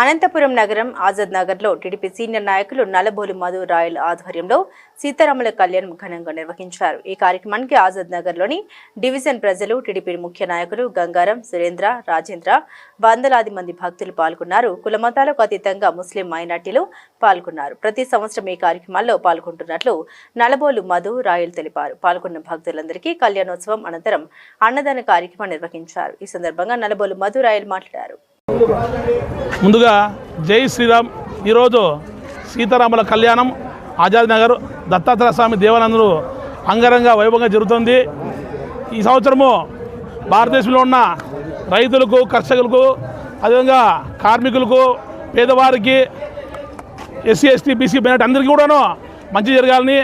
అనంతపురం నగరం ఆజాద్ నగర్లో TDP senior నాయకులు నలబోలు మధు రాయల్ ఆధ్వర్యంలో సీతారాముల కళ్యాణం ఘనంగా నిర్వహించారు. ఈ కార్యక్రమానికి ఆజాద్ నగర్లోని డివిజన్ ప్రజలు టీడీపీ ముఖ్య నాయకులు గంగారం సురేంద్ర రాజేంద్ర వందలాది మంది భక్తులు పాల్గొన్నారు. కులమతాలకు అతీతంగా ముస్లిం మైనార్టీలు పాల్గొన్నారు. ప్రతి సంవత్సరం ఈ కార్యక్రమాల్లో పాల్గొంటున్నట్లు నలబోలు మధు రాయల్ తెలిపారు. పాల్గొన్న భక్తులందరికీ కళ్యాణోత్సవం అనంతరం అన్నదాన కార్యక్రమం నిర్వహించారు. ఈ సందర్భంగా నలబోలు మధు రాయల్ మాట్లాడారు. ముందుగా జై శ్రీరామ్. ఈరోజు సీతారాముల కళ్యాణం ఆజాద్ నగర్ దత్తాత్రేయ స్వామి దేవానందులు అంగరంగ వైభవంగా జరుగుతుంది. ఈ సంవత్సరము భారతదేశంలో ఉన్న రైతులకు కర్షకులకు అదేవిధంగా కార్మికులకు పేదవారికి ఎస్సీ ఎస్టీ బీసీ బెనట్ అందరికీ కూడాను మంచి జరగాలని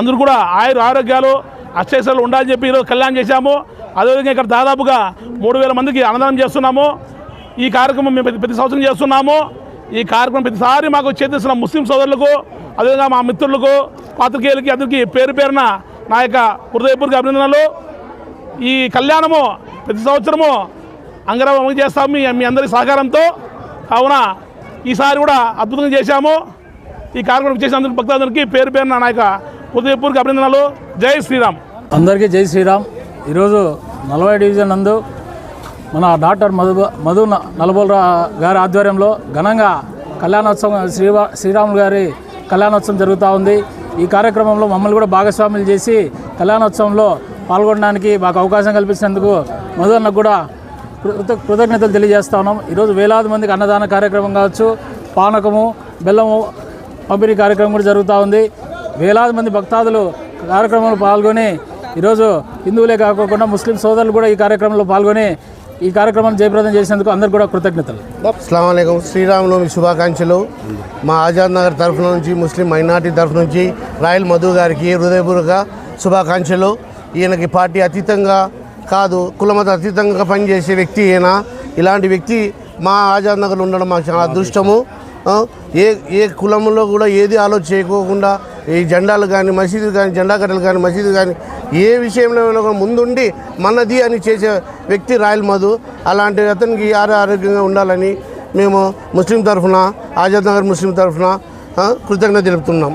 అందరూ కూడా ఆయుర ఆరోగ్యాలు అక్షేసాలు ఉండాలని చెప్పి ఈరోజు కళ్యాణం చేశాము. అదేవిధంగా ఇక్కడ దాదాపుగా మూడు వేల మందికి అన్నదానం చేస్తున్నాము. ఈ కార్యక్రమం మేము ప్రతి సంవత్సరం చేస్తున్నాము. ఈ కార్యక్రమం ప్రతిసారి మాకు చేతిస్తున్న ముస్లిం సోదరులకు అదేవిధంగా మా మిత్రులకు పాత్రికేయులకి అందరికీ పేరు పేరున నా యొక్క హృదయపూర్వక అభినందనలు. ఈ కళ్యాణము ప్రతి సంవత్సరము అంగరంగ చేస్తాము మీ మీ అందరి సహకారంతో. కావున ఈసారి కూడా అద్భుతంగా చేశాము. ఈ కార్యక్రమం చేసిన అందరి భక్తులందరికీ పేరు పేరున నా యొక్క హృదయపూర్వక అభినందనలు. జై శ్రీరామ్. అందరికీ జై శ్రీరామ్. ఈరోజు నలభై డివిజన్ నందు మన డాక్టర్ మధు మధు నలబోలరా గారి ఆధ్వర్యంలో ఘనంగా కళ్యాణోత్సవం శ్రీ శ్రీరాములు గారి కళ్యాణోత్సవం జరుగుతూ ఉంది. ఈ కార్యక్రమంలో మమ్మల్ని కూడా భాగస్వాములు చేసి కళ్యాణోత్సవంలో పాల్గొనడానికి మాకు అవకాశం కల్పించినందుకు మధు అన్నకు కూడా కృత- కృతజ్ఞతలు తెలియజేస్తా ఉన్నాం. ఈరోజు వేలాది మందికి అన్నదాన కార్యక్రమం కావచ్చు పానకము బెల్లము పంపిణీ కార్యక్రమం కూడా జరుగుతూ ఉంది. వేలాది మంది భక్తాదులు కార్యక్రమంలో పాల్గొని ఈరోజు హిందువులే కాకుండా ముస్లిం సోదరులు కూడా ఈ కార్యక్రమంలో పాల్గొని ఈ కార్యక్రమాన్ని జయప్రదం చేసినందుకు అందరికీ కూడా కృతజ్ఞతలు. అస్సలం శ్రీరామనవమి శుభాకాంక్షలు. మా ఆజాద్ నగర్ తరఫు నుంచి ముస్లిం మైనార్టీ తరఫు నుంచి రాయల్ మధు గారికి హృదయపూర్వక శుభాకాంక్షలు. ఈయనకి పార్టీ అతీతంగా కాదు కులమత అతీతంగా పనిచేసే వ్యక్తి ఈయన. ఇలాంటి వ్యక్తి మా ఆజాద్ నగర్లో ఉండడం మాకు చాలా అదృష్టము. ఏ ఏ కులంలో కూడా ఏది ఆలోచన చేయకోకుండా ఈ జెండాలు కానీ మసీదు కానీ జెండా కట్టలు కానీ మసీదు కానీ ఏ విషయంలో ముందుండి మనది అని చేసే వ్యక్తి రాయల్ మధు అలాంటి అతనికి ఆరో ఆరోగ్యంగా ఉండాలని మేము ముస్లిం తరఫున ఆజాద్ నగర్ ముస్లిం తరఫున కృతజ్ఞత తెలుపుతున్నాం.